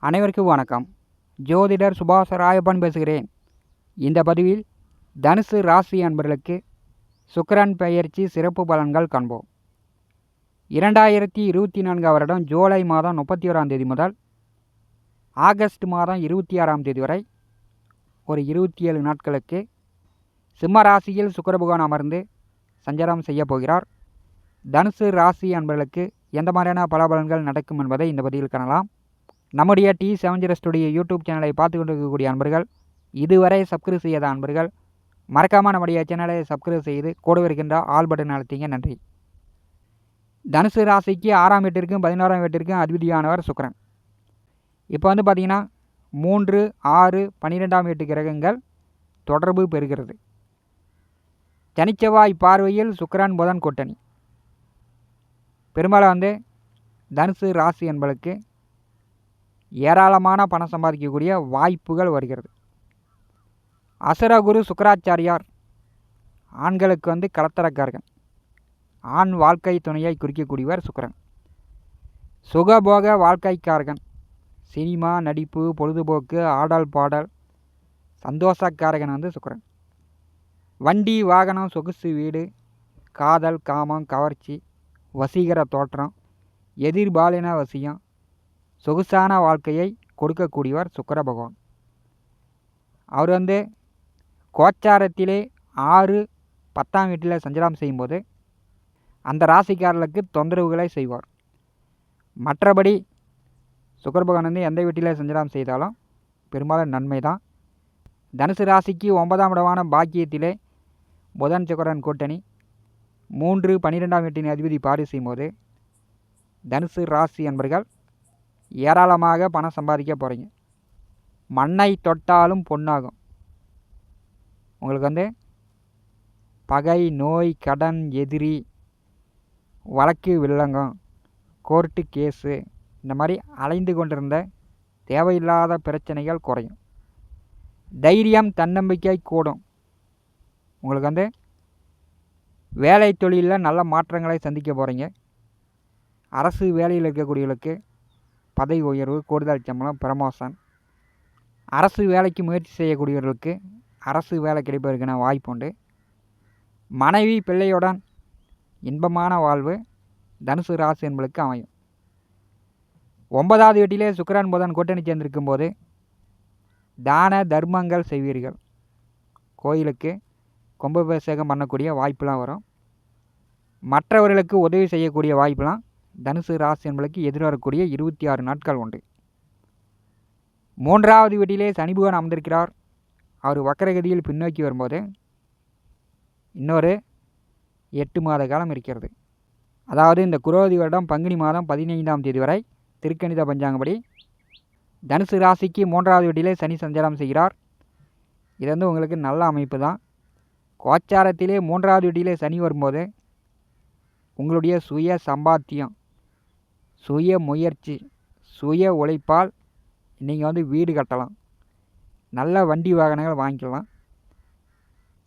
அனைவருக்கும் வணக்கம். ஜோதிடர் சுபாஷ் ராயப்பன் பேசுகிறேன். இந்த பதிவில் தனுசு ராசி அன்பர்களுக்கு சுக்கரன் பெயர்ச்சி சிறப்பு பலன்கள் காண்போம். இரண்டாயிரத்தி இருபத்தி நான்காம் வருடம் ஜூலை மாதம் முப்பத்தி ஓராம் தேதி முதல் ஆகஸ்ட் மாதம் இருபத்தி ஆறாம் தேதி வரை ஒரு இருபத்தி ஏழு நாட்களுக்கு சிம்ம ராசியில் சுக்கிர பகவான் அமர்ந்து சஞ்சாரம் செய்யப் போகிறார். தனுசு ராசி அன்பர்களுக்கு எந்த மாதிரியான பலபலன்கள் நடக்கும் என்பதை இந்த பதிவில் காணலாம். நம்முடைய T seven zero studio YouTube சேனலை பார்த்து கொண்டிருக்கக்கூடிய அன்பர்கள் இதுவரை சப்ஸ்கிரைப் செய்யாத அன்பர்கள் மறக்காமல் நம்முடைய சேனலை சப்ஸ்கிரைப் செய்து கூட இருக்கின்ற ஆல் பட்டன் அழுத்திங்க நன்றி. தனுசு ராசிக்கு ஆறாம் வீட்டிற்கும் பதினோராம் வீட்டிற்கும் அதிபதியானவர் சுக்கரன். இப்போ வந்து பார்த்திங்கன்னா மூன்று ஆறு பன்னிரெண்டாம் வீட்டு கிரகங்கள் தொடர்பு பெறுகிறது. சனிச்செவ்வாய் பார்வையில் சுக்கரன் புதன் கூட்டணி. பெரும்பாலும் வந்து தனுசு ராசி என்பளுக்கு ஏராளமான பணம் சம்பாதிக்கக்கூடிய வாய்ப்புகள் வருகிறது. அசுரகுரு சுக்கராச்சாரியார் ஆண்களுக்கு வந்து கலத்தரக்கார்கள் ஆண் வாழ்க்கை துணையை குறிக்கக்கூடியவர் சுக்கரன். சுகபோக வாழ்க்கைக்காரகன். சினிமா நடிப்பு பொழுதுபோக்கு ஆடல் பாடல் சந்தோஷக்காரகன் வந்து சுக்கரன். வண்டி வாகனம் சொகுசு வீடு காதல் காமம் கவர்ச்சி வசீகர தோற்றம் எதிர்பாலின வசியம் சொகுசான வாழ்க்கையை கொடுக்கக்கூடியவர் சுக்கர பகவான் அவர் வந்து கோச்சாரத்திலே ஆறு பத்தாம் வீட்டில் சஞ்சலம் செய்யும்போது அந்த ராசிக்காரர்களுக்கு தொந்தரவுகளை செய்வார். மற்றபடி சுக்கர பகவான் வந்து எந்த வீட்டில் சஞ்சலம் செய்தாலும் பெரும்பாலும் நன்மை தான். தனுசு ராசிக்கு ஒன்பதாம் இடமான பாக்கியத்திலே புதன் சுக்கரன் கூட்டணி. மூன்று பன்னிரெண்டாம் வீட்டின் அதிபதி பாடு செய்யும்போது தனுசு ராசி என்பர்கள் ஏராளமாக பணம் சம்பாதிக்க போகிறீங்க மண்ணை தொட்டாலும் பொன்னாகும். உங்களுக்கு வந்து பகை நோய் கடன் எதிரி வழக்கு வில்லங்கம் கோர்ட்டு கேஸு இந்த மாதிரி அலைந்து கொண்டிருந்த தேவையில்லாத பிரச்சனைகள் குறையும். தைரியம் தன்னம்பிக்கை கூடும். உங்களுக்கு வந்து வேலை தொழிலில் நல்ல மாற்றங்களை சந்திக்க போகிறீங்க அரசு வேலையில் இருக்கக்கூடியவர்களுக்கு பதவி உயர்வு கூடுதல் சம்பளம் ப்ரமோஷன் அரசு வேலைக்கு முயற்சி செய்யக்கூடியவர்களுக்கு அரசு வேலை கிடைப்பதற்கான வாய்ப்பு உண்டு. மனைவி பிள்ளையுடன் இன்பமான வாழ்வு தனுசு ராசி என்பளுக்கு அமையும். ஒன்பதாவது வீட்டிலே சுக்கரன் புதன் கூட்டணி சேர்ந்திருக்கும் போது தான தர்மங்கள் செய்வீர்கள். கோயிலுக்கு கும்பாபிஷேகம் பண்ணக்கூடிய வாய்ப்புலாம் வரும். மற்றவர்களுக்கு உதவி செய்யக்கூடிய வாய்ப்புலாம் தனுசு ராசி என்பதற்கு எதிர்வரக்கூடிய இருபத்தி ஆறு நாட்கள் உண்டு. மூன்றாவது வீட்டிலே சனி பகவான் அமர்ந்திருக்கிறார். அவர் வக்கரகதியில் பின்னோக்கி வரும்போது இன்னொரு எட்டு மாத காலம் இருக்கிறது. அதாவது இந்த குரோதி வருடம் பங்குனி மாதம் பதினைந்தாம் தேதி வரை திருக்கணித பஞ்சாங்கப்படி தனுசு ராசிக்கு மூன்றாவது வீட்டிலே சனி சஞ்சாரம் செய்கிறார். இது வந்து உங்களுக்கு நல்ல அமைப்பு தான். கோச்சாரத்திலே மூன்றாவது வீட்டிலே சனி வரும்போது உங்களுடைய சுய சம்பாத்தியம் சுய முயற்சி சுய உழைப்பால் நீங்கள் வந்து வீடு கட்டலாம். நல்ல வண்டி வாகனங்கள் வாங்கிக்கலாம்.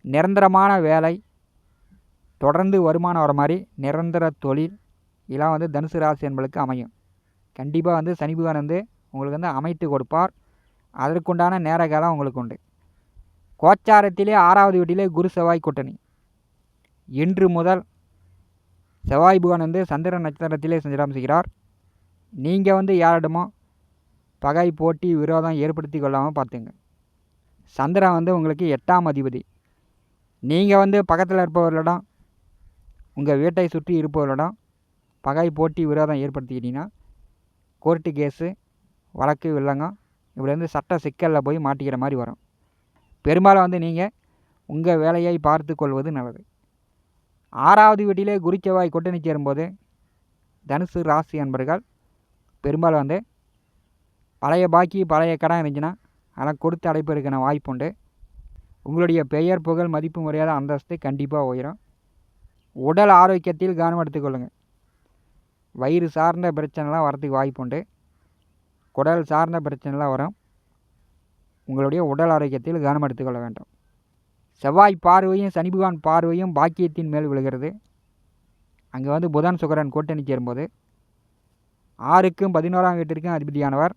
நிரந்தரமான வேலை தொடர்ந்து வருமானம் வர மாதிரி நிரந்தர தொழில் இதெல்லாம் வந்து தனுசு ராசி என்பளுக்கு அமையும். கண்டிப்பாக வந்து சனி பகவான் வந்து உங்களுக்கு வந்து அமைத்து கொடுப்பார். அதற்குண்டான நேர காலம் உங்களுக்கு உண்டு. கோச்சாரத்திலே ஆறாவது வீட்டிலே குரு செவ்வாய் கூட்டணி. இன்று முதல் செவ்வாய் பகவான் வந்து சந்திர நட்சத்திரத்திலே சஞ்சாரம் செய்கிறார். நீங்கள் வந்து யாரிடமோ பகை போட்டி விரோதம் ஏற்படுத்தி கொள்ளாமல் பார்த்துங்க. சந்திரன் வந்து உங்களுக்கு எட்டாம் அதிபதி. நீங்கள் வந்து பக்கத்தில் இருப்பவர்களிடம் உங்கள் வீட்டை சுற்றி இருப்பவர்களிடம் பகை போட்டி விரோதம் ஏற்படுத்திக்கிட்டீங்கன்னா கோர்ட்டு கேஸு வழக்கு வில்லங்கம் இப்படி வந்து சட்ட சிக்கலில் போய் மாட்டிக்கிற மாதிரி வரும். பெரும்பாலும் வந்து நீங்கள் உங்கள் வேலையை பார்த்து கொள்வது நல்லது. ஆறாவது வீட்டிலே குருச்செவ்வாய் கொட்டணி சேரும்போது தனுசு ராசி அன்பர்கள் பெரும்பாலும் வந்து பழைய பாக்கி பழைய கடன் இருந்துச்சுன்னா அதெல்லாம் கொடுத்து அடைப்பதற்கான வாய்ப்பு உண்டு. உங்களுடைய பெயர் புகழ் மதிப்பு மரியாதை அந்தஸ்து கண்டிப்பாக உயரும். உடல் ஆரோக்கியத்தில் கவனம் எடுத்துக்கொள்ளுங்கள் வயிறு சார்ந்த பிரச்சனைலாம் வரத்துக்கு வாய்ப்பு உண்டு. குடல் சார்ந்த பிரச்சனைலாம் வரும். உங்களுடைய உடல் ஆரோக்கியத்தில் கவனம் எடுத்துக்கொள்ள வேண்டும். செவ்வாய் பார்வையும் சனி பகவான் பார்வையும் பாக்கியத்தின் மேல் விழுகிறது. அங்கே வந்து புதன் சுகரன் கூட்டணி சேரும்போது ஆறுக்கும் பதினோராம் வீட்டிற்கும் அதிபதியானவர்.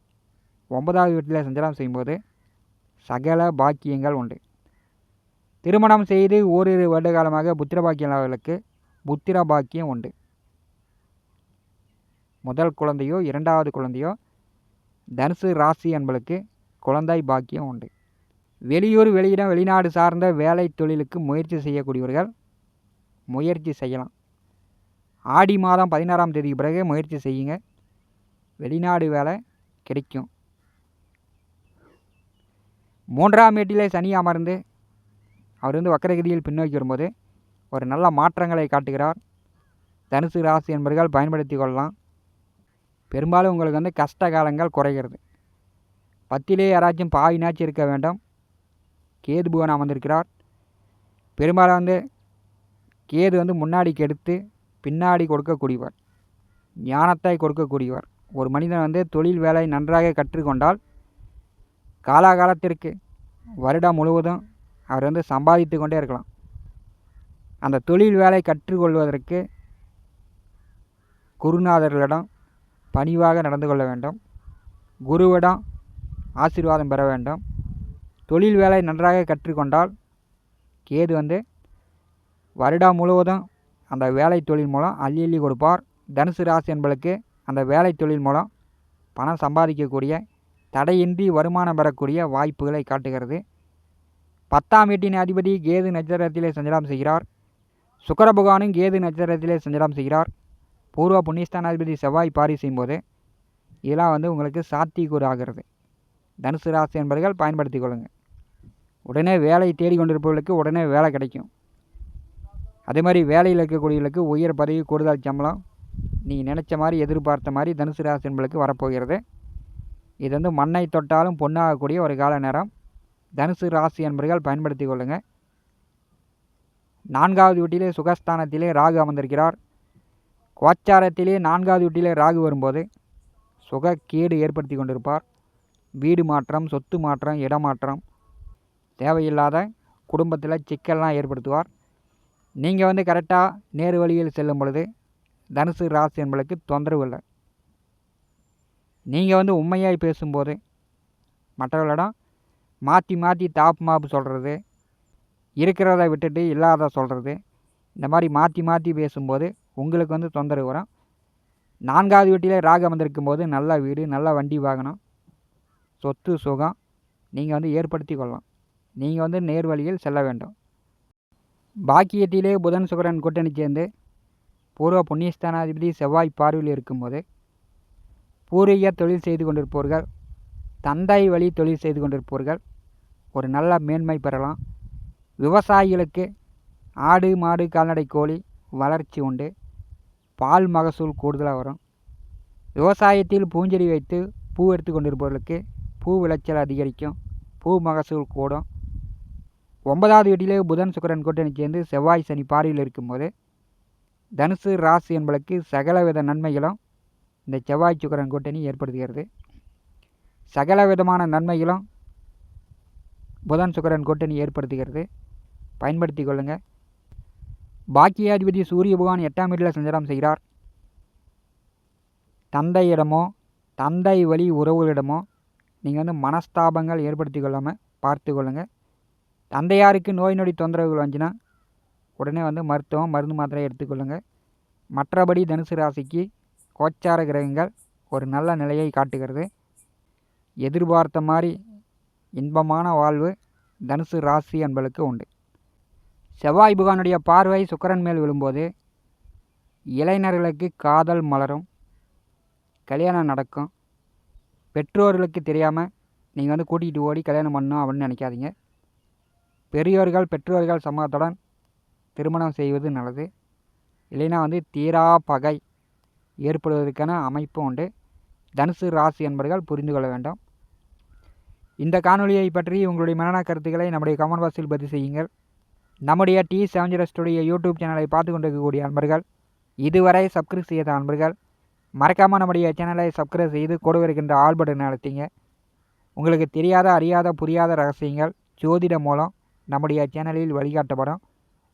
ஒன்பதாவது வீட்டில் சஞ்சாரம் செய்யும்போது சகல பாக்கியங்கள் உண்டு. திருமணம் செய்து ஓரிரு வருட காலமாக புத்திர பாக்கியங்களுக்கு புத்திர பாக்கியம் உண்டு. முதல் குழந்தையோ இரண்டாவது குழந்தையோ தனுசு ராசி என்பளுக்கு குழந்தை பாக்கியம் உண்டு. வெளியூர் வெளியிடம் வெளிநாடு சார்ந்த வேலை தொழிலுக்கு முயற்சி செய்யக்கூடியவர்கள் முயற்சி செய்யலாம். ஆடி மாதம் பதினாறாம் தேதிக்கு பிறகு முயற்சி செய்யுங்க. வெளிநாடு வேலை கிடைக்கும். மூன்றாம் வீட்டிலே சனி அமர்ந்து அவர் வந்து வக்கரகதியில் பின்னோக்கி வரும்போது ஒரு நல்ல மாற்றங்களை காட்டுகிறார். தனுசு ராசி என்பவர்கள் பயன்படுத்தி கொள்ளலாம். பெரும்பாலும் உங்களுக்கு வந்து கஷ்ட காலங்கள் குறைகிறது. பத்திலே யாராச்சும் பாவினாச்சும் இருக்க வேண்டும். கேது புவன் அமர்ந்திருக்கிறார். பெரும்பாலும் வந்து கேது வந்து முன்னாடி கெடுத்து பின்னாடி கொடுக்கக்கூடியவர். ஞானத்தை கொடுக்கக்கூடியவர். ஒரு மனிதன் வந்து தொழில் வேலை நன்றாக கற்றுக்கொண்டால் காலாகாலத்திற்கு வருடம் முழுவதும் அவர் வந்து சம்பாதித்து கொண்டே இருக்கலாம். அந்த தொழில் வேலை கற்றுக்கொள்வதற்கு குருநாதர்களிடம் பணிவாக நடந்து கொள்ள வேண்டும். குருவிடம் ஆசீர்வாதம் பெற வேண்டும். தொழில் வேலை நன்றாக கற்றுக்கொண்டால் கேது வந்து வருடம் முழுவதும் அந்த வேலை தொழில் மூலம் அள்ளி அள்ளி கொடுப்பார். தனுசு ராசி என்பளுக்கு அந்த வேலை தொழில் மூலம் பணம் சம்பாதிக்கக்கூடிய தடையின்றி வருமானம் பெறக்கூடிய வாய்ப்புகளை காட்டுகிறது. பத்தாம் வீட்டின் அதிபதி கேது நட்சத்திரத்திலே சஞ்சலம் செய்கிறார். சுக்கர பகவானும் கேது நட்சத்திரத்திலே சஞ்சலம் செய்கிறார். பூர்வ புண்ணியஸ்தானாதிபதி செவ்வாய் பாரி செய்யும்போது இதெல்லாம் வந்து உங்களுக்கு சாத்தியக்கூறு ஆகிறது. தனுசு ராசி என்பவர்கள் பயன்படுத்தி கொள்ளுங்கள். உடனே வேலை தேடி கொண்டிருப்பவர்களுக்கு உடனே வேலை கிடைக்கும். அதே மாதிரி வேலையில் இருக்கக்கூடியவர்களுக்கு உயர் பதவி கூடுதல் சம்பளம் நீங்கள் நினச்ச மாதிரி எதிர்பார்த்த மாதிரி தனுசு ராசி என்பளுக்கு வரப்போகிறது. இது வந்து மண்ணை தொட்டாலும் பொண்ணாகக்கூடிய ஒரு கால நேரம். தனுசு ராசி என்பர்கள் பயன்படுத்தி கொள்ளுங்கள் நான்காவது வீட்டிலே சுகஸ்தானத்திலே ராகு அமர்ந்திருக்கிறார். கோச்சாரத்திலே நான்காவது வீட்டிலே ராகு வரும்போது சுகக்கேடு ஏற்படுத்தி கொண்டிருப்பார். வீடு மாற்றம் சொத்து மாற்றம் இடமாற்றம் தேவையில்லாத குடும்பத்தில் சிக்கல்லாம் ஏற்படுத்துவார். நீங்கள் வந்து கரெக்டாக நேரு வழியில் செல்லும் பொழுது தனுசு ராசி என்பளுக்கு தொந்தரவு இல்லை. நீங்கள் வந்து உண்மையாய் பேசும்போது மற்றவர்களிடம் மாற்றி மாற்றி தாப்பு மாப்பு சொல்கிறது இருக்கிறத விட்டுட்டு இல்லாத சொல்கிறது இந்த மாதிரி மாற்றி மாற்றி பேசும்போது உங்களுக்கு வந்து தொந்தரவு வரும். நான்காவது வீட்டிலே ராகம் வந்திருக்கும் போது நல்ல வீடு நல்ல வண்டி வாகனம் சொத்து சுகம் நீங்கள் வந்து ஏற்படுத்தி கொள்ளலாம். நீங்கள் வந்து நேர்வழியில் செல்ல வேண்டும். பாக்கியத்திலே புதன் சுக்கரன் கூட்டணி சேர்ந்து பூர்வ புண்ணியஸ்தானாதிபதி செவ்வாய் பார்வையில் இருக்கும்போது பூர்வீக தொழில் செய்து கொண்டிருப்பவர்கள் தந்தை வழி தொழில் செய்து கொண்டிருப்பவர்கள் ஒரு நல்ல மேன்மை பெறலாம். விவசாயிகளுக்கு ஆடு மாடு கால்நடை கோழி வளர்ச்சி உண்டு. பால் மகசூல் கூடுதலாக வரும். விவசாயத்தில் பூஞ்செடி வைத்து பூ எடுத்து கொண்டிருப்பவர்களுக்கு பூ விளைச்சல் அதிகரிக்கும். பூ மகசூல் கூடும். ஒன்பதாவது வீட்டிலே புதன் சுக்கரன் கூட்டணி சேர்ந்து செவ்வாய் சனி பார்வையில் இருக்கும்போது தனுசு ராசி என்பதற்கு சகலவித நன்மைகளும் இந்த செவ்வாய் சுக்கரன் கூட்டணி ஏற்படுத்துகிறது. சகல விதமான நன்மைகளும் புதன் சுக்கரன் கூட்டணி ஏற்படுத்துகிறது. பயன்படுத்தி கொள்ளுங்கள் பாக்கியாதிபதி சூரிய பகவான் எட்டாம் வீட்டில் சஞ்சாரம் செய்கிறார். தந்தையிடமோ தந்தை வழி உறவுகளிடமோ நீங்கள் வந்து மனஸ்தாபங்கள் ஏற்படுத்தி கொள்ளாமல் பார்த்து கொள்ளுங்கள் தந்தையாருக்கு நோய் நொடி தொந்தரவுகள் வந்துச்சுன்னா உடனே வந்து மருத்துவம் மருந்து மாத்திரை எடுத்துக்கொள்ளுங்கள் மற்றபடி தனுசு ராசிக்கு கோச்சார கிரகங்கள் ஒரு நல்ல நிலையை காட்டுகிறது. எதிர்பார்த்த மாதிரி இன்பமான வாழ்வு தனுசு ராசி என்பளுக்கு உண்டு. செவ்வாய் புகானுடைய பார்வை சுக்கரன் மேல் விழும்போது இளைஞர்களுக்கு காதல் மலரும். கல்யாணம் நடக்கும். பெற்றோர்களுக்கு தெரியாமல் நீங்கள் வந்து கூட்டிகிட்டு ஓடி கல்யாணம் பண்ணணும் அப்படின்னு நினைக்காதீங்க. பெரியோர்கள் பெற்றோர்கள் சம்மதத்துடன் திருமணம் செய்வது நல்லது. இல்லைன்னா வந்து தீரா பகை ஏற்படுவதற்கான அமைப்பு உண்டு. தனுசு ராசி என்பர்கள் புரிந்து கொள்ள வேண்டும். இந்த காணொலியை பற்றி உங்களுடைய மனநல கருத்துக்களை நம்முடைய கமெண்ட் பாக்ஸில் பதிவு செய்யுங்கள். நம்முடைய டி செவன் ஜீரோ யூடியூப் சேனலை பார்த்து கொண்டிருக்கக்கூடிய அன்பர்கள் இதுவரை சப்ஸ்கிரைப் செய்த அன்பர்கள் மறக்காமல் நம்முடைய சேனலை சப்ஸ்கிரைப் செய்து கூட வருகின்ற ஆல் பட்டன் உங்களுக்கு தெரியாத அறியாத புரியாத ரகசியங்கள் ஜோதிடம் மூலம் நம்முடைய சேனலில் வழிகாட்டப்படும்.